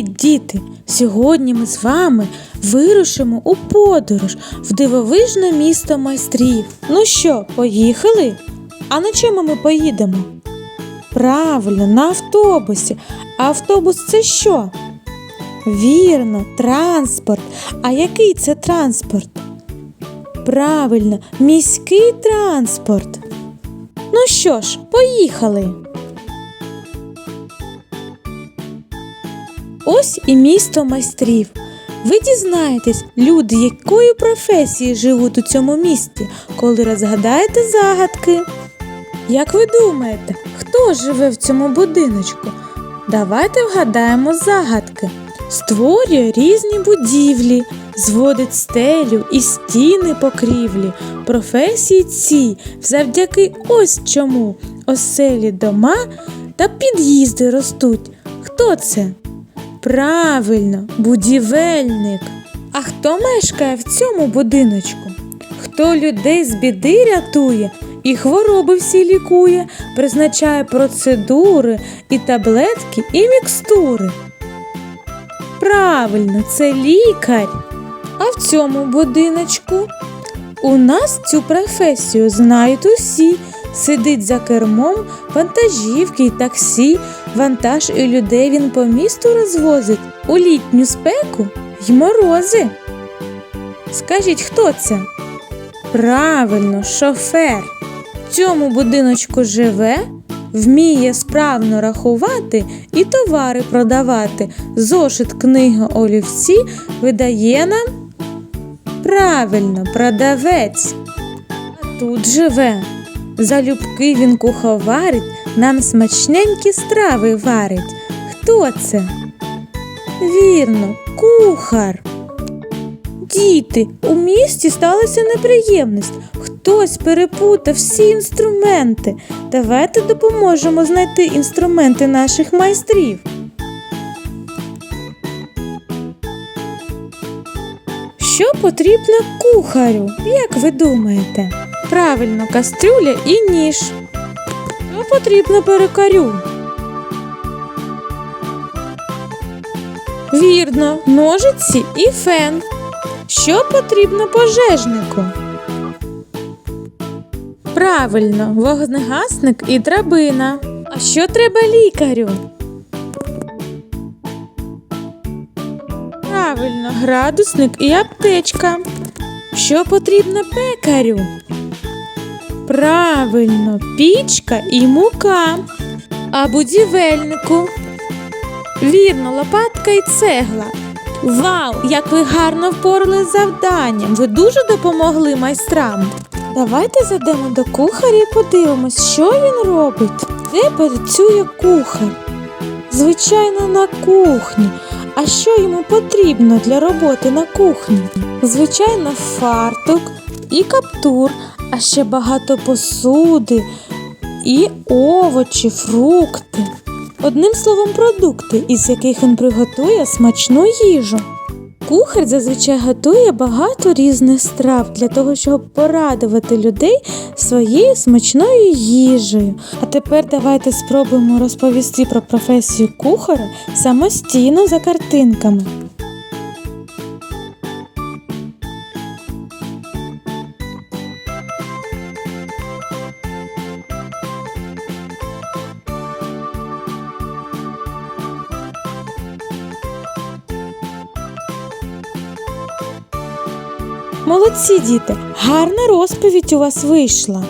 Привіт, діти! Сьогодні ми з вами вирушимо у подорож в дивовижне місто майстрів. Ну що, поїхали? А на чому ми поїдемо? Правильно, на автобусі. А автобус це що? Вірно, транспорт. А який це транспорт? Правильно, міський транспорт. Ну що ж, поїхали. Ось і місто майстрів. Ви дізнаєтесь, люди якої професії живуть у цьому місті, коли розгадаєте загадки. Як ви думаєте, хто живе в цьому будиночку? Давайте вгадаємо загадки. Створює різні будівлі, зводить стелю і стіни покрівлі. Професії ці завдяки ось чому оселі дома та під'їзди ростуть. Хто це? Правильно, будівельник. А хто мешкає в цьому будиночку? Хто людей з біди рятує і хвороби всі лікує, призначає процедури і таблетки, і мікстури? Правильно, це лікар. А в цьому будиночку у нас цю професію знають усі. Сидить за кермом вантажівки й таксі, вантаж і людей він по місту розвозить у літню спеку й морози. Скажіть, хто це? Правильно, шофер. В цьому будиночку живе, вміє справно рахувати і товари продавати. Зошит, книга, олівці видає нам. Правильно, продавець. А тут живе. Залюбки він куховарить, нам смачненькі страви варить. Хто це? Вірно, кухар. Діти, у місті сталася неприємність. Хтось перепутав всі інструменти. Давайте допоможемо знайти інструменти наших майстрів. Що потрібно кухарю? Як ви думаєте? Правильно, кастрюля і ніж. Що потрібно перукарю? Вірно, ножиці і фен. Що потрібно пожежнику? Правильно, вогнегасник і драбина. А що треба лікарю? Правильно, градусник і аптечка. Що потрібно пекарю? Правильно, пічка і мука. А будівельнику? Вірно, лопатка і цегла. Вау! Як ви гарно впорали з завданням! Ви дуже допомогли майстрам. Давайте зайдемо до кухаря і подивимось, що він робить. Де працює кухар? Звичайно, на кухні. А що йому потрібно для роботи на кухні? Звичайно, фартук і каптур, а ще багато посуди і овочі, фрукти. Одним словом, продукти, із яких він приготує смачну їжу. Кухар зазвичай готує багато різних страв для того, щоб порадувати людей своєю смачною їжею. А тепер давайте спробуємо розповісти про професію кухаря самостійно за картинками. Молодці, діти! Гарна розповідь у вас вийшла.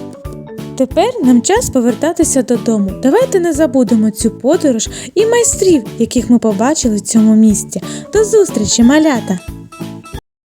Тепер нам час повертатися додому. Давайте не забудемо цю подорож і майстрів, яких ми побачили в цьому місті. До зустрічі, малята!